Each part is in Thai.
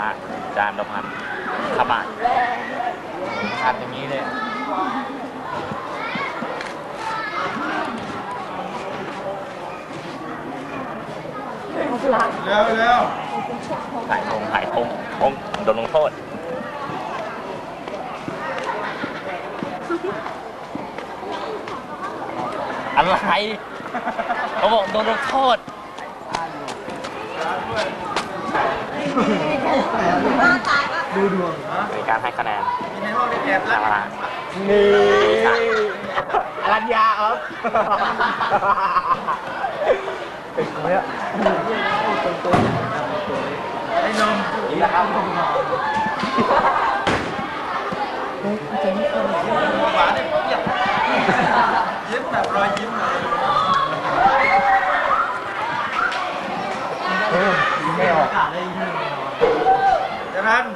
ละจานละพันขบาทขาดอย่างนี้เลยเร็วเร็วถ่ายทงถ่ายทงทงโดนลงโทษอะไรเขาบอกโดนลงโทษ ดูดวงมีการให้คะแนนมีในห้องได้แอบสาแล้วระนี่รัญญาครับเป็นคนเนี้ยไอ้นมนี่แหละครับหวานเนี่ยเยี่ยมยิ้มแบบรอยยิ้มเลย ไม่ออกจะรัน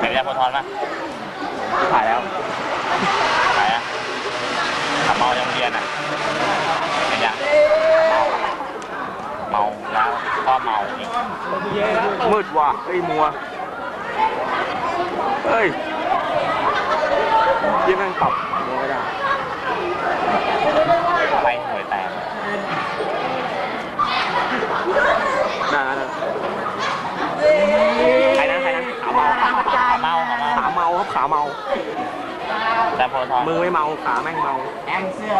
เห็นยาโพทอนปะถ่ายแล้วถ่ายอะขับเมายังเรียนอะเห็นยังเมาแล้วก็เมาอีกมืดว่ะเฮ้ยมัวเฮ้ยยี่แม่งปรับมัวไม่ได้ ไปหน่วยแตก ได้แล้วนะใครนะใครนะขาเมาขาเมาขาเมาขาเมาครับขาเมา แต่โพทอนมือไม่เมาขาแม่งเมา แอมเสื้อ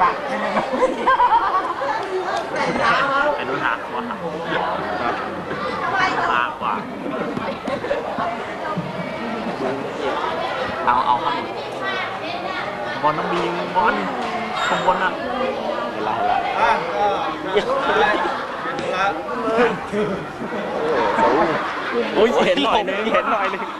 ปักไม่ได้ไหมไอ้นุ่นหักว่าหักมากกว่าเอาเอาครับบอลต้องบีมบอลขบวนอะเวลาเวลาอะก็ละ โอ้ยเห็นหน่อยนึงเห็นหน่อยนึง